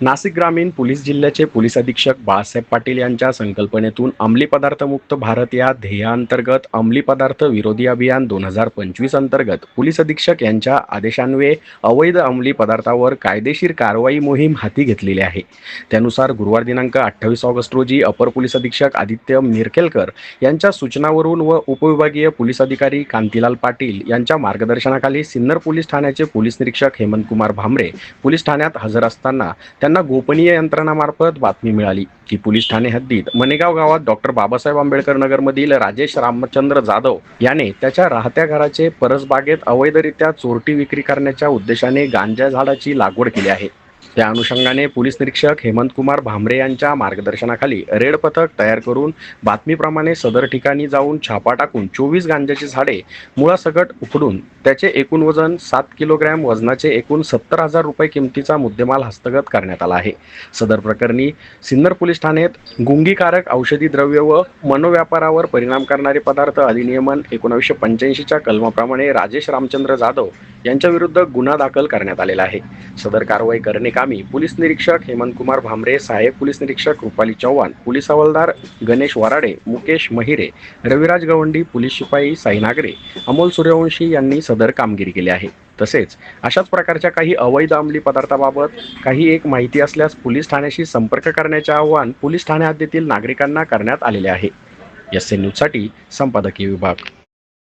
नाशिक ग्रामीण पोलीस जिल्ह्याचे पोलीस अधीक्षक बाळासाहेब पाटील यांच्या संकल्पनेतून अंमली पदार्थ मुक्त भारत या ध्येयाअंतर्गत अंमली पदार्थ विरोधी अभियान दोन हजार पंचवीस अंतर्गत पोलीस अधीक्षक यांच्या आदेशान्वये अवैध अंमली पदार्थावर कायदेशीर कारवाई मोहीम हाती घेतलेली आहे. त्यानुसार गुरुवार दिनांक अठ्ठावीस ऑगस्ट रोजी अपर पोलीस अधीक्षक आदित्य मिरकेलकर यांच्या सूचनावरून व उपविभागीय पोलीस अधिकारी कांतीलाल पाटील यांच्या मार्गदर्शनाखाली सिन्नर पोलीस ठाण्याचे पोलीस निरीक्षक हेमंत कुमार भामरे पोलीस ठाण्यात हजर असताना त्यांना गोपनीय यंत्रणामार्फत बातमी मिळाली. की पोलीस ठाणे हद्दीत मनेगाव गावात डॉक्टर बाबासाहेब आंबेडकर नगरमधील राजेश रामचंद्र जाधव याने त्याच्या राहत्या घराचे परसबागेत अवैधरित्या चोरटी विक्री करण्याच्या उद्देशाने गांजा झाडाची लागवड केली आहे. त्या अनुषंगाने पोलीस निरीक्षक हेमंतकुमार भांबरे भामरे यांच्या मार्गदर्शनाखाली रेड पथक तयार करून बातमीप्रमाणे सदर ठिकाणी जाऊन छापा टाकून चोवीस गांजाची झाडे मुळासकट उकडून त्याचे एकूण वजन सात किलोग्रॅम वजनाचे एकूण सत्तर हजार रुपये किमतीचा मुद्देमाल हस्तगत करण्यात आला आहे. सदर प्रकरणी सिन्नर पोलीस ठाण्यात गुंगीकारक औषधी द्रव्य व मनोव्यापारावर परिणाम करणारे पदार्थ अधिनियमन एकोणीसशे पंच्याऐंशीच्या कलमाप्रमाणे राजेश रामचंद्र जाधव यांच्या विरुद्ध गुन्हा दाखल करण्यात आलेला आहे. सदर कारवाई करणे कामी पोलीस निरीक्षक हेमंतकुमार भामरे सहाय्यक पोलीस निरीक्षक रुपाली चव्हाण पोलीस हवालदार गणेश वराडे मुकेश महिरे रविराज गवंडी पोलीस शिपाई साई नागरे अमोल सूर्यवंशी यांनी सदर कामगिरी केली आहे. तसेच अशाच प्रकारच्या काही अवैध अंमली पदार्थाबाबत काही एक माहिती असल्यास पोलीस ठाण्याशी संपर्क करण्याचे आवाहन पोलीस ठाणे हद्दीतील नागरिकांना करण्यात आलेले आहे. एस एन न्यूजसाठी संपादकीय विभाग.